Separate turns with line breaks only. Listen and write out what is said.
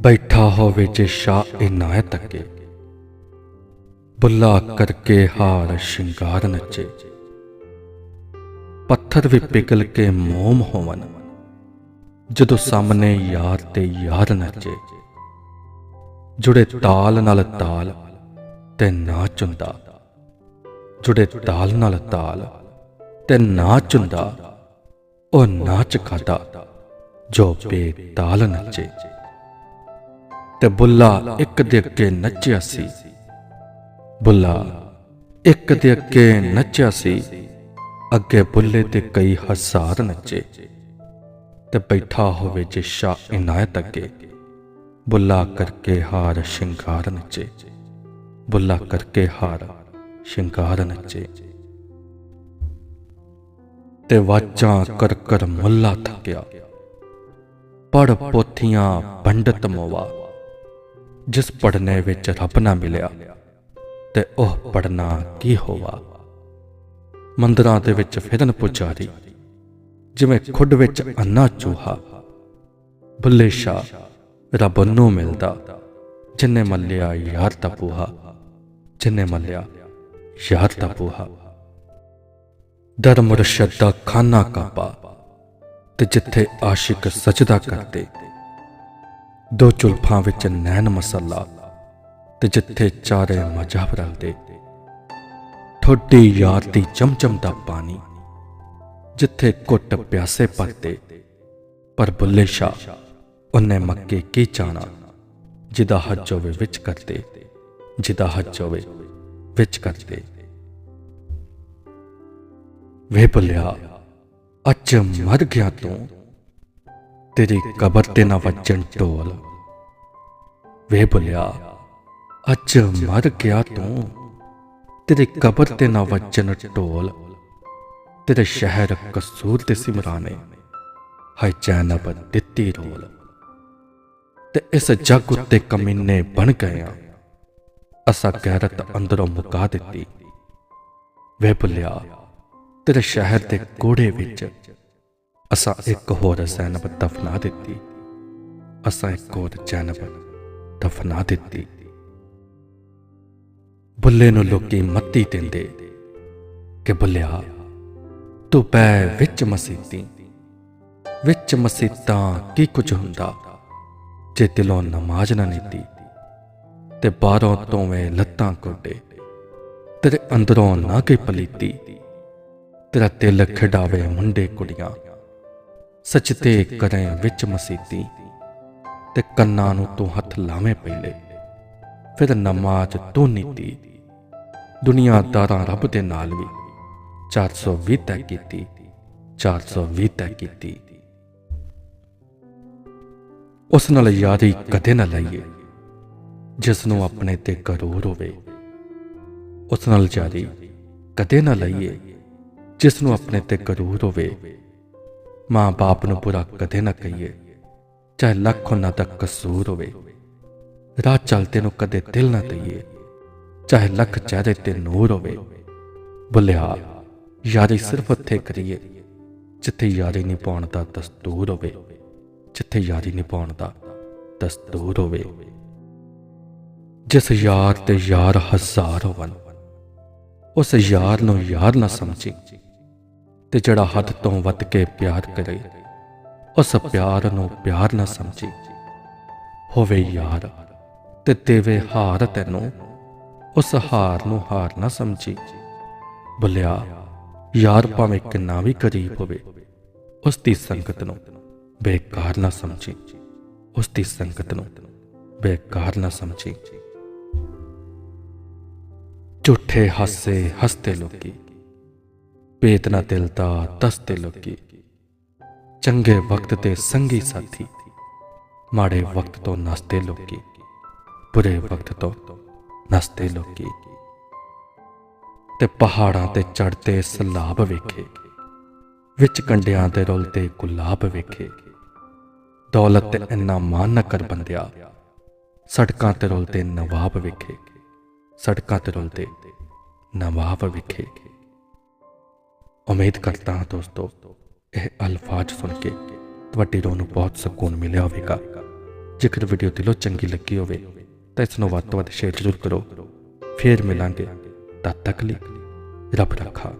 ਬੈਠਾ ਹੋਵੇ ਜੇ ਸ਼ਾਹ ਇਨਾਇਤ ਅੱਗੇ ਬੁੱਲਾ ਕਰਕੇ ਹਾਰ ਸ਼ਿੰਗਾਰ ਨੱਚੇ। ਪੱਥਰ ਵੀ ਪਿਘਲ ਕੇ ਮੋਮ ਹੋਵਨ। ਜਦੋਂ ਸਾਹਮਣੇ ਯਾਰ ਤੇ ਯਾਰ ਨੱਚੇ। ਜੁੜੇ ਤਾਲ ਨਾਲ ਤਾਲ ਤੇ ਨਾਚ ਹੁੰਦਾ ਜੁੜੇ ਤਾਲ ਨਾਲ ਤਾਲ ਤੇ ਨਾਚ ਹੁੰਦਾ ਉਹ ਨਾਚ ਖਾਦਾ ਜੋ ਬੇਤਾਲ ਨੱਚੇ। ਤੇ ਬੁੱਲਾ ਇੱਕ ਦੇ ਅੱਗੇ ਨੱਚਿਆ ਸੀ। ਬੁੱਲਾ ਇੱਕ ਦੇ ਅੱਗੇ ਨੱਚਿਆ ਸੀ। ਅੱਗੇ ਬੁੱਲੇ ਤੇ ਕਈ ਹਜ਼ਾਰ ਨੱਚੇ। ਤੇ ਬੈਠਾ ਹੋਵੇ ਜੇ ਸ਼ਾਹ ਇਨਾਇਤ ਅੱਗੇ। ਬੁੱਲਾ ਕਰਕੇ ਹਾਰ ਸ਼ਿੰਗਾਰ ਨੱਚੇ। ਬੁੱਲਾ ਕਰਕੇ ਹਾਰ ਸ਼ਿੰਗਾਰ ਨੱਚੇ। ਤੇ ਵਾਚਾਂ ਕਰ ਕਰ ਮੁੱਲਾ ਥੱਕਿਆ। ਪੜ ਪੋਥੀਆਂ ਪੰਡਤ ਮੋਵਾ। ਜਿਸ ਪੜਨੇ ਵਿੱਚ ਰੱਬ ਨਾ ਮਿਲਿਆ, ਤੇ ਉਹ ਪੜਨਾ ਕੀ ਹੋਵਾ ਮੰਦਰਾਂ ਦੇ ਵਿੱਚ ਫਿਰਨ ਪੁਜਾਰੀ, ਜਿਵੇਂ ਖੁੱਡ ਵਿੱਚ ਅੰਨਾ ਚੂਹਾ, ਬੁੱਲੇ ਸ਼ਾ ਰੱਬ ਨੂੰ ਮਿਲਦਾ, ਜਿੰਨੇ ਮੱਲਿਆ ਯਾਰ ਦਾ ਪੂਹਾ ਜਿੰਨੇ ਮੱਲਿਆ ਯਾਰ ਦਾ ਪੂਹਾ ਦਰ ਮੁਰਸ਼ਦ ਦਾ ਖਾਨਾ ਕਾਪਾ ਤੇ ਜਿੱਥੇ ਆਸ਼ਿਕ ਸਜਦਾ ਕਰਦੇ ਦੋ ਚੁਲਫਾਂ ਵਿੱਚ ਨੈਣ ਮਸੱਲਾ ਤੇ ਜਿੱਥੇ ਚਾਰੇ ਮਜਹਬ ਰਲਦੇ। ਠੋਡੀ ਯਾਰ ਦੀ ਚਮਚਮ ਦਾ ਪਾਣੀ ਜਿੱਥੇ ਕੁੱਟ ਪਿਆਸੇ ਪਰਦੇ ਪਰ ਬੁੱਲੇ ਸ਼ਾ ਉਹਨੇ ਮੱਕੇ ਕੀ ਜਾਣਾ? ਜਿਹਦਾ ਹੱਜ ਹੋਵੇ ਵਿੱਚ ਕਰਦੇ, ਜਿਹਦਾ ਹੱਜ ਹੋਵੇ ਵਿੱਚ ਕਰਦੇ। ਵੇ ਬੁੱਲਿਆ, ਅੱਜ ਮਰ ਗਿਆ ਤੂੰ। ਤੇਰੀ ਕਬਰ ਤੇ ਨਾ ਵੱਜਣ ਢੋਲ। ਵੇ ਬੁੱਲਿਆ, ਅੱਜ ਮਰ ਗਿਆ ਤੂੰ। ਤੇਰੀ ਕਬਰ ਤੇ ਨਾ ਵੱਜਣ ਢੋਲ। ਤੇਰੇ ਸ਼ਹਿਰ ਕਸੂਰ ਤੇ ਸਿਮਰਾਨੇ, ਹਾਏ ਜੈਨਬ ਦਿੱਤੀ ਰੋਲ। ਤੇ ਇਸ ਜੱਗ ਉੱਤੇ ਕਮੀਨੇ ਬਣ ਗਏ ਆ। ਅਸਾਂ ਗੈਰਤ ਅੰਦਰੋਂ ਮੁਕਾ ਦਿੱਤੀ। ਵੇ ਭੁੱਲਿਆ ਤੇਰੇ ਸ਼ਹਿਰ ਦੇ ਕੋੜੇ ਵਿੱਚ ਅਸਾਂ ਇੱਕ ਹੋਰ ਜ਼ੈਨਬ ਦਫਨਾ ਦਿੱਤੀ। ਅਸਾਂ ਇੱਕ ਹੋਰ ਜ਼ੈਨਬ ਦਫਨਾ ਦਿੱਤੀ। ਬੁੱਲੇ ਨੂੰ ਲੋਕੀ ਮੱਤੀ ਦਿੰਦੇ ਕਿ ਬੁੱਲਿਆ, ਤੂੰ ਪੈ ਵਿੱਚ ਮਸੀਤੀ। ਵਿੱਚ ਮਸੀਤਾਂ ਕੀ ਕੁਝ ਹੁੰਦਾ ਜੇ ਦਿਲੋਂ ਨਮਾਜ਼ ਨਾ ਨੀਤੀ? ਤੇ ਬਾਹਰੋਂ ਤੋਵੇਂ ਲੱਤਾਂ ਕੋਡੇ ਤੇਰੇ ਅੰਦਰੋਂ ਨਾ ਕੋਈ ਪਲੀਤੀ। ਤੇਰਾ ਤਿਲ ਖਿਡਾਵੇ ਮੁੰਡੇ ਕੁੜੀਆਂ। ਸਚਤੇ ਕਰੇ ਵਿੱਚ ਮਸੀਤੀ ਤੇ ਕੰਨਾਂ ਨੂੰ ਤੂੰ ਹੱਥ ਲਾਵੇਂ ਪਹਿਲੇ। ਫਿਰ ਨਮਾਜ਼ ਤੂੰ ਨੀਤੀ, ਦੁਨੀਆਦਾਰਾਂ ਰੱਬ ਦੇ ਨਾਲ ਵੀ। 420 ਤੈਅ ਕੀਤੀ 420 ਤੈਅ ਕੀਤੀ। ਉਸ ਨਾਲ ਯਾਰੀ ਕਦੇ ਨਾ ਲਈਏ, ਜਿਸ ਨੂੰ ਆਪਣੇ ਤੇ ਕਰੂਰ ਹੋਵੇ। ਉਸ ਨਾਲ ਯਾਰੀ ਕਦੇ ਨਾ ਲਈਏ, ਜਿਸ ਨੂੰ ਆਪਣੇ ਤੇ ਕਰੂਰ ਹੋਵੇ। ਮਾਂ ਬਾਪ ਨੂੰ ਬੁਰਾ ਕਦੇ ਨਾ ਕਹੀਏ, ਚਾਹੇ ਲੱਖ ਉਹਨਾਂ ਦਾ ਕਸੂਰ ਹੋਵੇ। ਰਾਹ ਚਲਦੇ ਨੂੰ ਕਦੇ ਦਿਲ ਨਾ ਦਈਏ, ਚਾਹੇ ਲੱਖ ਚਿਹਰੇ ਤੇ ਨੂਰ ਹੋਵੇ। ਬੁਲਿਆ ਯਾਰੀ ਸਿਰਫ ਉੱਥੇ ਕਰੀਏ, ਜਿੱਥੇ ਯਾਰੀ ਨਿਭਾਉਣ ਦਾ ਦਸਤੂਰ ਹੋਵੇ, ਜਿੱਥੇ ਯਾਰੀ ਨਿਭਾਉਣ ਦਾ ਦਸਤੂਰ ਹੋਵੇ। ਜਿਸ ਯਾਰ ਤੇ ਯਾਰ ਹਜ਼ਾਰ ਹੋਵਨ ਉਸ ਯਾਰ ਨੂੰ ਯਾਰ ਨਾ ਸਮਝੀ। ਤੇ ਜਿਹੜਾ ਹੱਦ ਤੋਂ ਵੱਧ ਕੇ ਪਿਆਰ ਕਰੇ, ਉਸ ਪਿਆਰ ਨੂੰ ਪਿਆਰ ਨਾ ਸਮਝੀ। ਹੋਵੇ ਯਾਰ, ਤੇ ਦੇਵੇ ਹਾਰ ਤੈਨੂੰ, ਉਸ ਹਾਰ ਨੂੰ ਹਾਰ ਨਾ ਸਮਝੀ। ਬੁੱਲਿਆ, ਯਾਰ ਭਾਵੇਂ ਕਿੰਨਾ ਵੀ ਕਰੀਬ ਹੋਵੇ, ਉਸ ਦੀ ਸੰਗਤ ਨੂੰ ਬੇਕਾਰ ਨਾ ਸਮਝੀ। ਉਸ ਦੀ ਸੰਗਤ ਨੂੰ ਬੇਕਾਰ ਨਾ ਸਮਝੀ। ਝੂਠੇ ਹਾਸੇ ਹੱਸਦੇ ਲੋਕੀ ਪੇਤ ਨਾ ਦਿਲ ਦਾ ਦੱਸਦੇ ਲੋਕੀ। ਚੰਗੇ ਵਕਤ ਤੇ ਸੰਗੀ ਸਾਥੀ, ਮਾੜੇ ਵਕਤ ਤੋਂ ਨਸਦੇ ਲੋਕੀ। ਬੁਰੇ ਵਕਤ ਤੋਂ ਨਸਦੇ ਲੋਕੀ। ਤੇ ਪਹਾੜਾਂ ਤੇ ਚੜਦੇ ਸਲਾਬ ਵੇਖੇ। ਵਿੱਚ ਕੰਡਿਆਂ ਤੇ ਰੁਲਦੇ ਗੁਲਾਬ ਵੇਖੇ। ਦੌਲਤ ਤੇ ਇੰਨਾ ਮਾਨ ਨਾ ਕਰ ਬੰਦਿਆ। ਸੜਕਾਂ ਤੇ ਰੁਲਦੇ ਨਵਾਬ ਵੇਖੇ। ਸੜਕਾਂ ਤੇ ਰੁਲਦੇ ਨਵਾਬ ਵੇਖੇ। ਉਮੀਦ ਕਰਦਾ ਹਾਂ ਦੋਸਤੋ, ਇਹ ਅਲਫਾਜ਼ ਸੁਣ ਕੇ ਤੁਹਾਡੇ ਰੋਹ ਨੂੰ ਬਹੁਤ ਸਕੂਨ ਮਿਲਿਆ ਹੋਵੇਗਾ। ਜੇਕਰ ਵੀਡੀਓ ਦਿਲੋਂ ਚੰਗੀ ਲੱਗੀ ਹੋਵੇ, ਤਾਂ ਇਸ ਨੂੰ ਵੱਧ ਤੋਂ ਵੱਧ ਸ਼ੇਅਰ ਜ਼ਰੂਰ ਕਰੋ। ਫੇਰ ਮਿਲਾਂਗੇ ਤਦ ਤੱਕ ਲਈ ਰੱਬ ਰੱਖਾ।